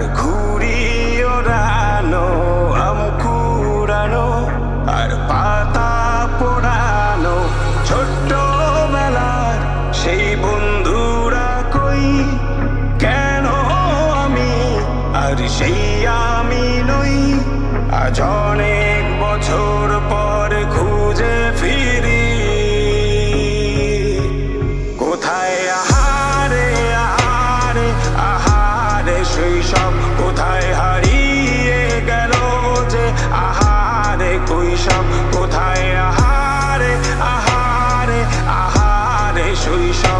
আর ঘুড়ি ওড়ানো আম কুড়ানো, আর পাতা পোড়ানো। ছোট্ট মেলার সেই বন্ধুরা কই? কেন আমি আর সেই আমি নই? আজ অনেক শৈশব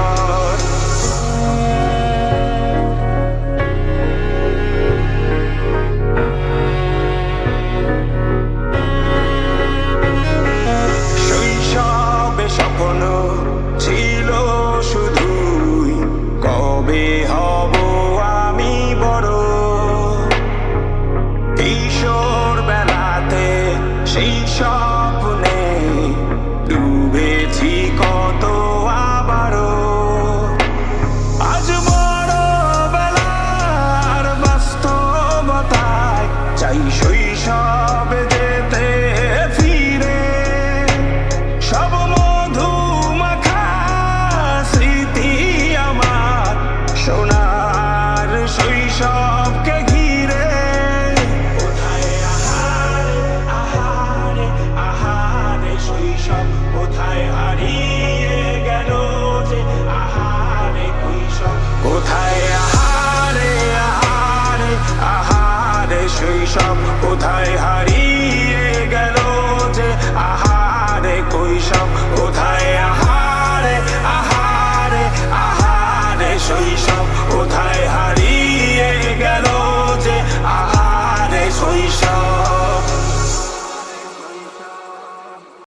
কবে হব আমি বড়? কিশোর বেলাতে সেই স্বপ্নে শৈশবকে ঘিরে। কোথায় আহারে আহারে কোথায় হারিয়ে গেল যে আহারে কোথায় আহারে আহারে আহারে কোথায়